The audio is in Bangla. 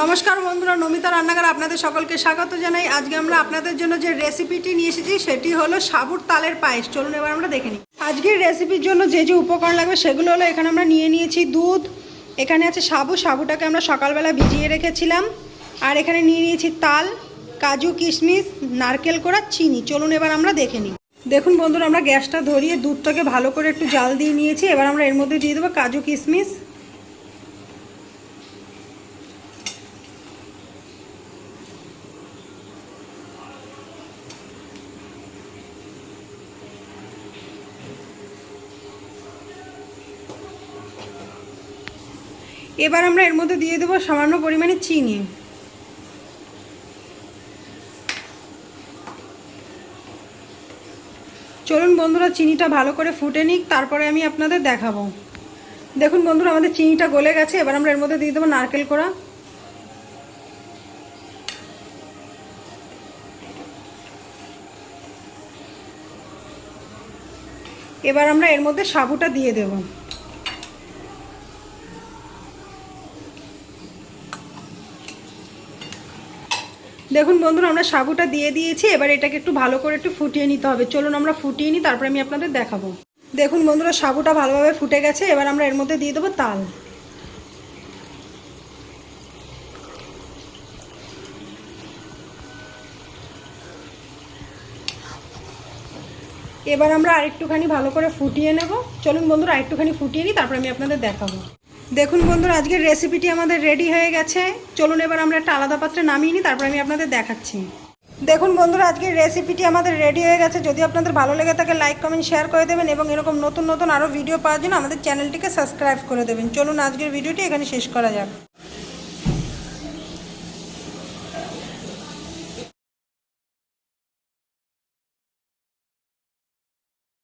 নমস্কার বন্ধুরা, নমিতা রান্নাঘর আপনাদের সকলকে স্বাগত জানাই। আজকে আমরা আপনাদের জন্য যে রেসিপিটি নিয়ে এসেছি, সেটি হলো সাবুর তালের পায়েস। চলুন এবার আমরা দেখে নিই। আজকের রেসিপির জন্য যে যে উপকরণ লাগবে, সেগুলো হলো এখানে আমরা নিয়ে নিয়েছি দুধ। এখানে আছে সাবু। সাবুটাকে আমরা সকালবেলা ভিজিয়ে রেখেছিলাম। আর এখানে নিয়ে নিয়েছি তাল, কাজু, কিশমিশ, নারকেল করা চিনি। চলুন এবার আমরা দেখে নিই। দেখুন বন্ধুরা, আমরা গ্যাসটা ধরিয়ে দুধটাকে ভালো করে একটু জাল দিয়ে নিয়েছি। এবার আমরা এর মধ্যে দিয়ে দেবো কাজু, কিশমিশ এবার আমরা এর মধ্যে দিয়ে দেবো সামান্য পরিমাণে চিনি। চলুন বন্ধুরা, চিনিটা ভালো করে ফুটে নিক, তারপরে আমি আপনাদের দেখাবো। দেখুন বন্ধুরা, আমাদের চিনিটা গলে গেছে, এবার আমরা এর মধ্যে দিয়ে দেবো নারকেল কোড়া। এবার আমরা এর মধ্যে সাবুটা দিয়ে দেবো। দেখুন বন্ধুরা, আমরা সাবুটা দিয়ে দিয়েছি, এবার এটাকে একটু ভালো করে একটু ফুটিয়ে নিতে হবে। চলুন আমরা ফুটিয়ে নিই, তারপরে আমি আপনাদের দেখাবো। দেখুন বন্ধুরা, সাবুটা ভালোভাবে ফুটে গেছে, এবার আমরা এর মধ্যে দিয়ে দেবো তাল। এবার আমরা আরেকটুখানি ভালো করে ফুটিয়ে নেব। চলুন বন্ধুরা, আরেকটুখানি ফুটিয়ে নিই, তারপরে আমি আপনাদের দেখাবো। দেখুন বন্ধুরা, আজকের রেসিপিটি আমাদের রেডি হয়ে গেছে। চলুন এবার আমরা একটা আলাদা পাত্রে নামিয়ে নিই, তারপরে আমি আপনাদের দেখাচ্ছি। দেখুন বন্ধুরা, আজকের রেসিপিটি আমাদের রেডি হয়ে গেছে। যদি আপনাদের ভালো লেগে থাকে লাইক কমেন্ট শেয়ার করে দেবেন এবং এরকম নতুন নতুন আরও ভিডিও পাওয়ার জন্য আমাদের চ্যানেলটিকে সাবস্ক্রাইব করে দেবেন। চলুন আজকের ভিডিওটি এখানে শেষ করা যাক।